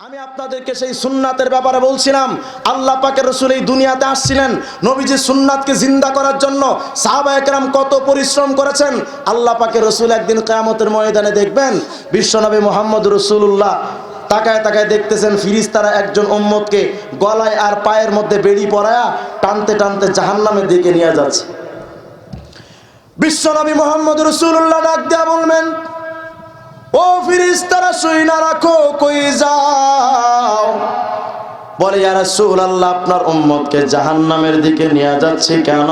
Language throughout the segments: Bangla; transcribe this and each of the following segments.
আমি আপনাদেরকে সেই সুন্নাতের ব্যাপারে বলছিলাম, আল্লাহ পাকের রসুল এই দুনিয়াতে আসছিলেন নবীজি সুন্নাতকে জিন্দা করার জন্য সাহাবা একরাম কত পরিশ্রম করেছেন, আল্লাহ পাকের রসুল একদিন কেয়ামতের ময়দানে দেখবেন, বিশ্বনবী মোহাম্মদ রসুল্লাহ তাকায় তাকায় দেখতেছেন ফিরিস্তারা একজন উম্মতকে গলায় আর পায়ের মধ্যে বেড়ি পরায়া টানতে টানতে জাহান্নামের দিকে নিয়ে যাচ্ছে। বিশ্বনবী মোহাম্মদ রসুল্লাহ ডাক দেয়া বলবেন ও ফিরিস্তারা শুই না রাখো, কই যাও। বলে, ইয়া রাসূল আল্লাহ আপনার উম্মতকে জাহান্নামের দিকে নিয়ে যাচ্ছে কেন?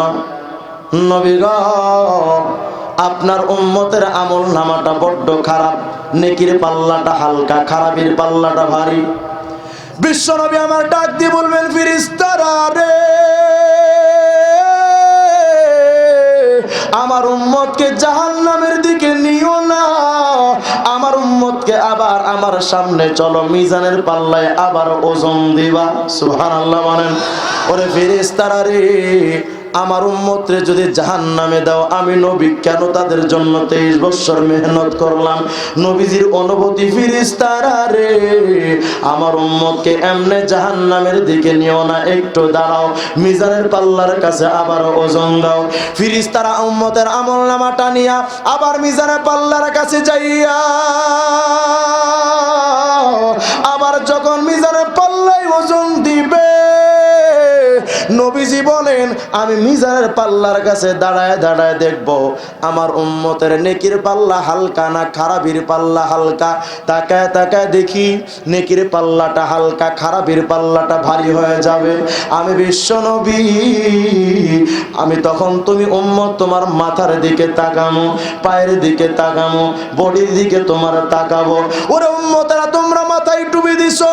নবী গো, আপনার উম্মতের আমল নামাটা বড্ড খারাপ। নেকির পাল্লাটা হালকা, খারাপের পাল্লাটা ভারী। বিশ্বনবী আমার ডাক দিয়ে বলবেন, ফিরিস্তারা রে, আমার উম্মতকে জাহান্নামের দিকে নিও না। আবার আমার সামনে চলো, মিজানের পাল্লায় আবার ওজন দিবা। সুহান আল্লাহ মানেন। ওরে ফেরেশতারা রে আমার উম্মতরে যদি জাহান নামে দাও, আমি নবী কেন তাদের জন্য তেইশ বছর মেহনত করলাম? নবীজির অনুভূতি ফিরিস্তারা রে, আমার উম্মতকে এমনে জাহান নামের দিকে নিও না, একটু দাঁড়াও, মিজানের পাল্লার কাছে আবার ওজন দাও। ফিরিস্তারা উম্মতের আমল নামাটা নিয়া আবার মিজানের পাল্লার কাছে যাইয়া, আবার যখন মিজানের পাল্লায় ওজন নবীজি বলেন, আমি মিজানের পাল্লার কাছে দাঁড়ায় দাঁড়ায় দেখব। আমার উম্মতের নেকির পাল্লা হালকা না খারাপির পাল্লা হালকা? তাকায় তাকায় দেখি, নেকির পাল্লাটা হালকা, খারাপির পাল্লাটা ভারী হয়ে যাবে। আমি বিশ্ব নবী, আমি তখন তুমি উম্মত, তোমার মাথার দিকে তাকামো, পায়ের দিকে তাকামো, বডির দিকে তোমার তাকাবো। ওরে উম্মতেরা, তোমরা মাথায় ডুবে দিছো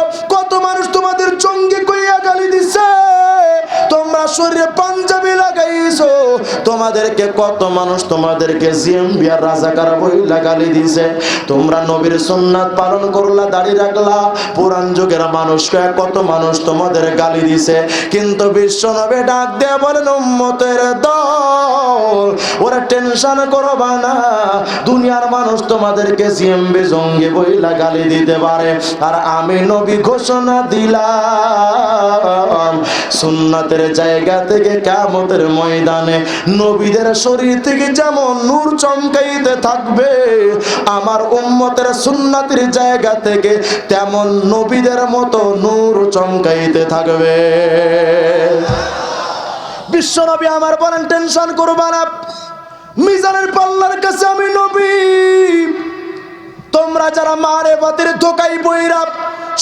শরীরে পাঞ্জাবি লাগাইছো। তোমাদেরকে কত মানুষ তোমাদেরকে জিএমবিআর রাজাকার বই লাগালি দিছে। তোমরা নবীর সুন্নাত পালন করলা, দাড়ি রাখলা। পুরান যুগের মানুষকে কত মানুষ তোমাদের গালি দিছে। কিন্তু বিশ্ব নবে ডাক দিয়ে বলেন, উম্মতের দল, ওরা টেনশন করবা না। দুনিয়ার মানুষ তোমাদেরকে জিএমবি জঙ্গি বইলা গালি দিতে পারে। আর আমি নবী ঘোষণা দিলাম, সুন্নাতের জায়গা থেকে কামতের ময়দানে নবীদের শরীর থেকে যেমন নূর চমকাইতে থাকবে, আমার উম্মতের সুন্নাতের জায়গা থেকে তেমন নবীদের মতো নূর চমকাইতে থাকবে। বিশ্বনবী আমার বলেন, টেনশন করবা না। মিজানের পাল্লার কাছে আমি নবী। তোমরা যারা মারে বাতের ধোকাই বইরা,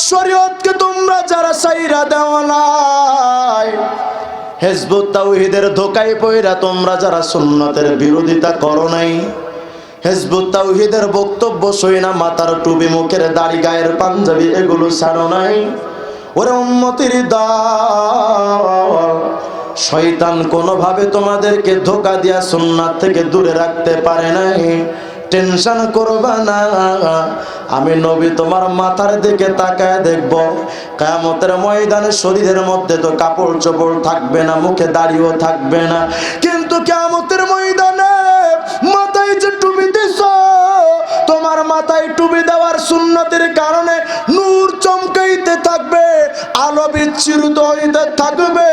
শরীয়তকে তোমরা যারা সাইরা দেও নাই। হেজবুত তাওহীদের ধোকাই পইরা তোমরা যারা সুন্নতের বিরোধিতা করো নাই। হেজবুত তাওহীদের বক্তব্য সই না, মাথার টুপি, মুখের দাড়ি, গায়ের পাঞ্জাবি, এগুলো ছাড়ো নাই। ওরে উম্মতির দল শয়তান কোনোভাবে তোমাদেরকে ধোকা দিয়া সুন্নাত থেকে দূরে রাখতে পারে নাই। টেনশন করবা না। আমি নবী তোমার মাথার দিকে তাকায় দেখব। কায়ামতের ময়দানে শরীরের মধ্যে তো কাপড় চোপড় থাকবে না, মুখে দাড়িও থাকবে না। কিন্তু কায়ামতের ময়দানে মাথায় যে টুপি দিছ, তোমার মাথায় টুপি দেওয়ার সুন্নতের কারণে আলো বিচ্ছিন্ন হইতে থাকবে।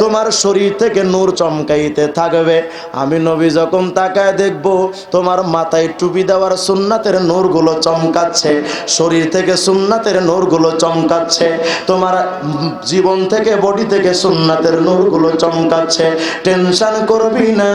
তোমার শরীর থেকে নূর চমকাইতে থাকবে। আমি নবী যখন তাকায় দেখব, তোমার মাথায় টুপি দেওয়ার সুন্নাতের নূরগুলো চমকাচ্ছে, শরীর থেকে সুন্নাতের নূরগুলো চমকাচ্ছে, তোমার জীবন থেকে, বডি থেকে সুন্নাতের নূরগুলো চমকাচ্ছে। টেনশন করবি না,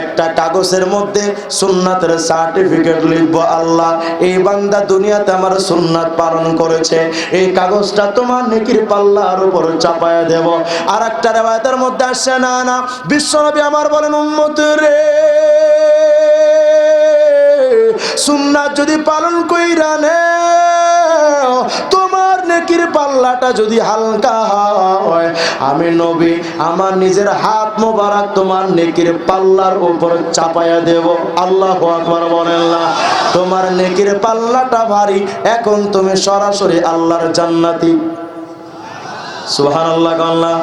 একটা কাগজের মধ্যে সুন্নাতের সার্টিফিকেট লিখব আল্লাহ। এই বান্দা দুনিয়াতে আমার সুন্নাত পালন করেছে। এই কাগজটা তোমার নেকির পাল্লার উপর চাপায় দেব। আর একটা রেবায়তের মধ্যে আসছে, না না, বিশ্বনবী আমার বলেন, উম্মত রে, সুন্নাত যদি পালন কইরা নেকির পাল্লাটা যদি হালকা হয়, আমি নবী, আমার নিজের হাত মোবারক তোমার নেকির পাল্লার উপর চাপায়া দেব। আল্লাহ আকবার বলেন না। তোমার নেকির পাল্লাটা ভারী, এখন তুমি সরাসরি আল্লাহর জান্নাতি। সুবহানাল্লাহ আল্লাহ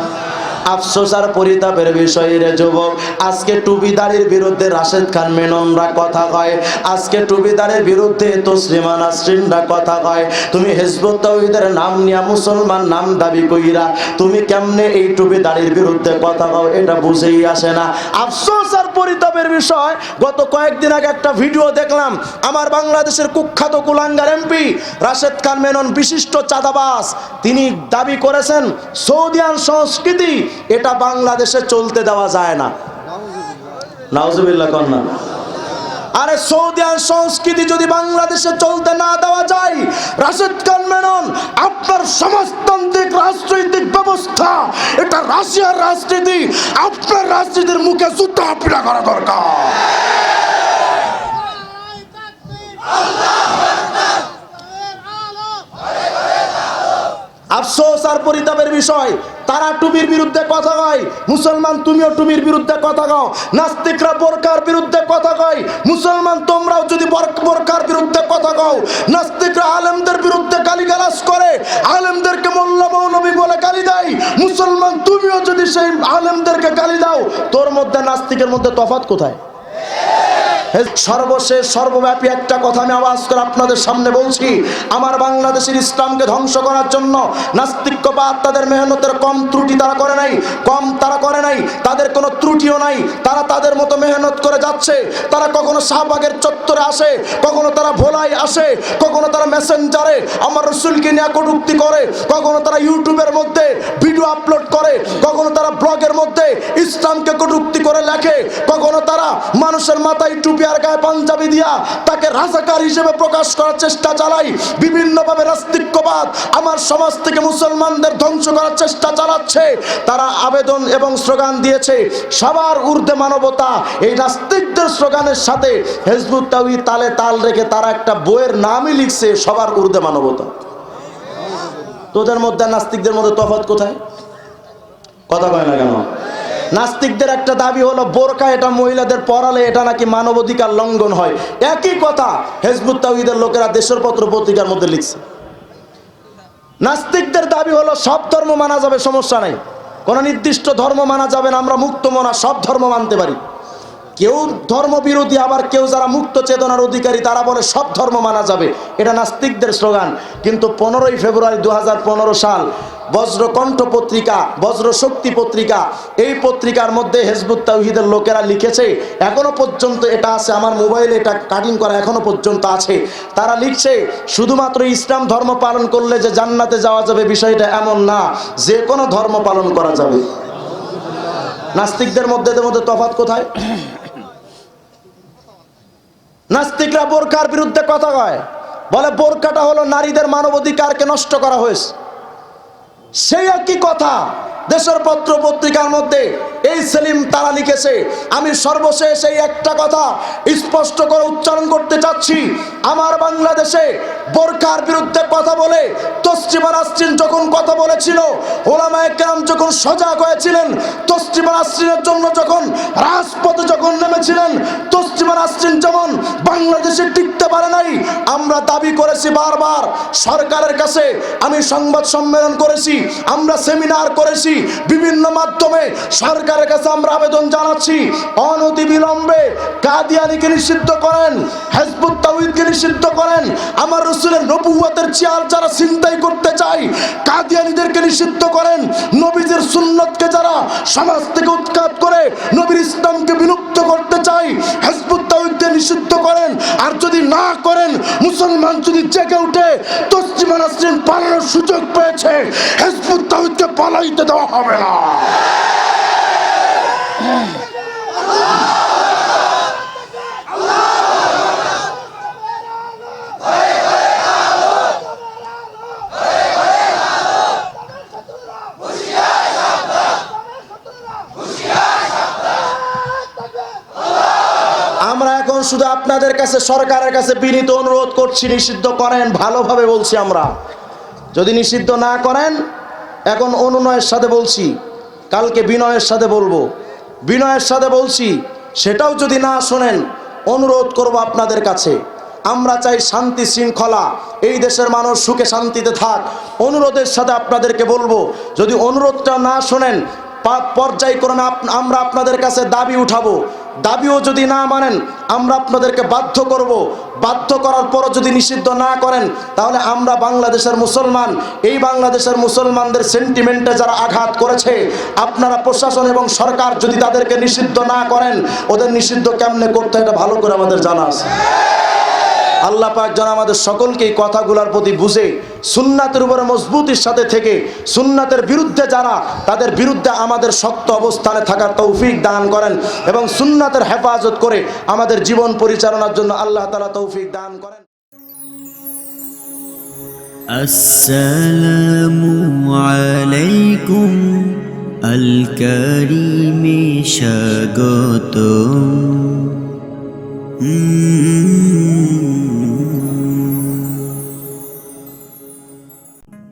আফসোস আর পরিতাপের বিষয় রে যুবক। আজকে টুপিদারির বিরুদ্ধে রাশেদ খান মেননরা কথা কয়। আজকে টুপিদারের বিরুদ্ধে তসলিমা নাসরিনরা কথা কয়। তুমি হেজবুত তাওহীদের নাম নিয়া মুসলমান নাম দাবি কইরা তুমি কেমনে এই টুপিদারির বিরুদ্ধে কথা কও, এটা বুঝেই আসে না। আফসোস আর পরিতাপের বিষয়। গত কয়েকদিন আগে একটা ভিডিও দেখলাম, আমার বাংলাদেশের কুখ্যাত কুলাঙ্গার এমপি রাশেদ খান মেনন বিশিষ্ট চাঁদাবাস তিনি দাবি করেছেন সৌদিয়ান সংস্কৃতি, এটা বাংলাদেশে চলতে দেওয়া যায় না। আরে সৌদিয়ান সংস্কৃতি যদি বাংলাদেশে চলতে না দেওয়া যায়, রাশেদ খান মেনন আপনার ব্যবস্থা এটা রাশিয়ার রাজনীতি, আপনার রাজনীতির মুখে জুতা পিড়া করা দরকার। আফসোস আর পরিতাপের বিষয় তারা টুবির বিরুদ্ধে কথা কয়, মুসলমান তুমিও টুবির বিরুদ্ধে কথা কও, নাস্তিকরা বোরকার বিরুদ্ধে কথা কয়, মুসলমান তোমরাও যদি বর- বোরকার বিরুদ্ধে কথা কও, নাস্তিকরা আলেমদের বিরুদ্ধে গালিগালাজ করে, আলেমদেরকে মোল্লা মৌলবী বলে গালি দেয়, মুসলমান তুমিও যদি সেই আলেমদেরকে গালি দাও, তোর মধ্যে নাস্তিকের মধ্যে তফাৎ কোথায়? সর্বশেষ, সর্বব্যাপী একটা কথা আমি আওয়াজ করে আপনাদের সামনে বলছি। আমার বাংলাদেশের ইসলামকে ধ্বংস করার জন্য নাস্তিক্যবাদ তাদের মেহনতের কম ত্রুটি তারা করে নাই, কম তারা করে নাই, তাদের কোনো ত্রুটিও নাই। তারা তাদের মতো মেহনত করে যাচ্ছে। তারা কখনো শাহবাগের চত্বরে আসে, কখনো তারা ভোলাই আসে, কখনো তারা মেসেঞ্জারে। আমার রসুলকে নিয়ে কটুক্তি করে, কখনো তারা ইউটিউবের মধ্যে তারা ব্লগের মধ্যে ইসলামকে কটুক্তি করে লেখে, কখনো তারা মানুষের মাথায় টুপি আর গায়ে পাঞ্জাবি দিয়া তাকে রাজাকার হিসেবে প্রকাশ করার চেষ্টা চালাই, বিভিন্নভাবে নাস্তিক্যবাদ আমার সমাজ থেকে মুসলমানদের ধ্বংস করার চেষ্টা চালাচ্ছে। তারা আবেদন এবং স্লোগান দিয়েছে, সবার ঊর্ধ্বে মানবতা। এই নাস্তিকদের স্লোগানের সাথে হেজবুত তাউই তালে তাল রেখে তারা একটা বইয়ের নামই লিখছে, সবার ঊর্ধ্বে মানবতা। তোদের মধ্যে নাস্তিকদের মধ্যে তফাৎ কোথায়? কথা কয় না কেন? নাস্তিকদের একটা দাবি হলো, বোরকা এটা মহিলাদের পড়ালে এটা নাকি মানবাধিকার লঙ্ঘন হয়। একই কথা হেজবুত তাওহিদের লোকেরা দেশের পত্র পত্রিকার মধ্যে লিখছে। নাস্তিকদের দাবি হলো, সব ধর্ম মানা যাবে, সমস্যা নাই। কোনো নির্দিষ্ট ধর্ম মানা যাবে না, আমরা মুক্ত মনা, সব ধর্ম মানতে পারি। কেউ ধর্ম বিরোধী, আবার কেউ যারা মুক্ত চেতনার অধিকারী, তারা বলে সব ধর্ম মানা যাবে। এটা নাস্তিকদের স্লোগান। কিন্তু পনেরোই ফেব্রুয়ারি দু হাজার পনেরো সাল বজ্রকণ্ঠ পত্রিকা বজ্র শক্তি পত্রিকা, এই পত্রিকার মধ্যে হেজবুত তাওহিদের লোকেরা লিখেছে, এখনও পর্যন্ত এটা আছে আমার মোবাইলে, এটা কাটিং করা এখনও পর্যন্ত আছে। তারা লিখছে, শুধুমাত্র ইসলাম ধর্ম পালন করলে যে জান্নাতে যাওয়া যাবে বিষয়টা এমন না, যে কোনো ধর্ম পালন করা যাবে। নাস্তিকদের মধ্যে মধ্যে তফাৎ কোথায়? নাস্তিকরা বোরকার বিরুদ্ধে কথা কয়, বলে বোরকাটা হলো নারীদের মানবাধিকারকে নষ্ট করা হয়েছে। সেই একই কথা দেশের পত্র পত্রিকার মধ্যে এই সেলিম তারা লিখেছে, আমি সর্বশেষ এই একটা কথা স্পষ্ট করে উচ্চারণ করতে চাচ্ছি। আমার বাংলাদেশে বোরকার বিরুদ্ধে কথা বলে তসলিমা নাসরিন যখন কথা বলেছিল, ওলামায়ে কেরাম যখন সজাগ হয়েছিলেন, তসলিমা নাসরিনের জন্য যখন রাজপথে যখন নেমেছিলেন, তসলিমা নাসরিন যেমন বাংলাদেশে টিকতে পারে নাই, আমরা দাবি করেছি বারবার, সরকারের কাছে আমি সংবাদ সম্মেলন করেছি, আমরা সেমিনার করেছি, বিভিন্ন মাধ্যমে সরকারের কাছে আমরা আবেদন জানাচ্ছি। অনতি বিলম্বে কাদিয়ানিকে নিষিদ্ধ করেন, হেজবুত তাওহিদকে নিষিদ্ধ করেন। আমার রসুলের নবুয়াতের চেয়ার যারা চিন্তাই করতে চাই কাদিয়ানিদেরকে নিষিদ্ধ করেন। নবীদের সুন্নতকে যারা সমাজ থেকে উৎখাত করে, নবীর ইসলামকে বিলুপ্ত করতে চাই হেজবুত তাওহিদকে নিষিদ্ধ করেন। আর যদি না করেন, মুসলমান যদি জেগে উঠে তসলিমা নাসরিন পালানোর সুযোগ পেয়েছে, হেজবুত তাওহিদকে পালাইতে দেওয়া হবে না। আমরা এখন শুধু আপনাদের কাছে, সরকারের কাছে বিনীত অনুরোধ করছি, নিষিদ্ধ করেন, ভালোভাবে বলছি আমরা। যদি নিষিদ্ধ না করেন, এখন অনুনয়ের সাথে বলছি, কালকে বিনয়ের সাথে বলব। বিনয়ের সাথে বলছি, সেটাও যদি না শোনেন, অনুরোধ করব আপনাদের কাছে। আমরা চাই শান্তি শৃঙ্খলা, এই দেশের মানুষ সুখে শান্তিতে থাক। অনুরোধের সাথে আপনাদেরকে বলব, যদি অনুরোধটা না শোনেন পর্যায়ক্রমে আমরা আপনাদের কাছে দাবি উঠাবো। দাবিও যদি না মানেন, আমরা আপনাদেরকে বাধ্য করব। বাধ্য করার পরও যদি নিষিদ্ধ না করেন, তাহলে আমরা বাংলাদেশের মুসলমান, এই বাংলাদেশের মুসলমানদের সেন্টিমেন্টে যারা আঘাত করেছে, আপনারা প্রশাসন এবং সরকার যদি তাদেরকে নিষিদ্ধ না করেন, ওদের নিষিদ্ধ কেমনে করতে এটা ভালো করে আমাদের জানা আছে। আল্লাহ পাক যেন আমাদের সকলকে এই কথাগুলোর প্রতি বুঝে, সুন্নাতের উপরে মজবুতির সাথে থেকে, সুন্নাতের বিরুদ্ধে যারা, তাদের বিরুদ্ধে আমাদের শক্ত অবস্থানে থাকার তৌফিক দান করেন এবং সুন্নাতের হেফাজত করে আমাদের জীবন পরিচালনার জন্য আল্লাহ তালা তৌফিক দান করেন। আসসালামু আলাইকুম, আল কারিমে স্বাগতম।